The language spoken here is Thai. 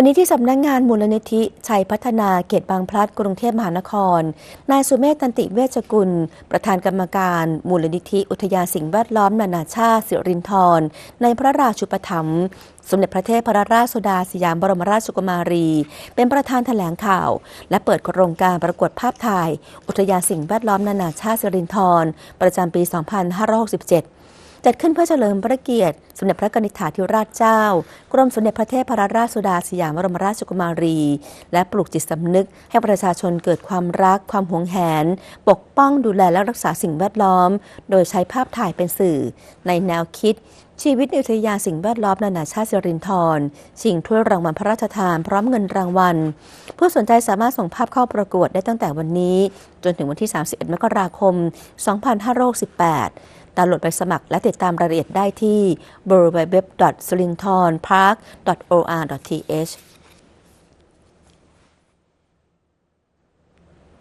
วันนี้ที่สำนักงงานมูลนิธิ ชัยพัฒนาเขตบางพลัดกรุงเทพมหานคร นายสุเมธตันติเวชกุล ประธานกรรมการมูลนิธิอุทยาสิ่งแวดล้อมนานาชาติสิรินธรในพระราชุปถัมภ์สมเด็จพระเทพรราชสุดาสยามบรมราชกุมารี เป็นประธานแถลงข่าว และเปิดโครงการประกวดภาพถ่าย อุทยาสิ่งแวดล้อมนานาชาติสิรินธรประจำปี 2567 จัดขึ้นเพื่อเฉลิมพระเกียรติ สมเด็จพระนิษฐาธิราชเจ้า กรมสมเด็จพระเทพรราชสุดาสยามบรมราชกุมารี และปลูกจิตสำนึกให้ประชาชนเกิดความรัก ความหวงแหน ปกป้องดูแลและรักษาสิ่งแวดล้อม โดยใช้ภาพถ่ายเป็นสื่อ ในแนวคิดชีวิตอุทยานสิ่งแวดล้อมนานาชาติสิรินธรชิงถ้วยรางวัลพระราชทานพร้อมเงินรางวัล ผู้สนใจสามารถส่งภาพเข้าประกวดได้ตั้งแต่วันนี้ จนถึงวันที่ 31 มกราคม 2568 ดาวน์โหลดไปสมัคร และติดตามรายละเอียดได้ที่ www.slintonpark.or.th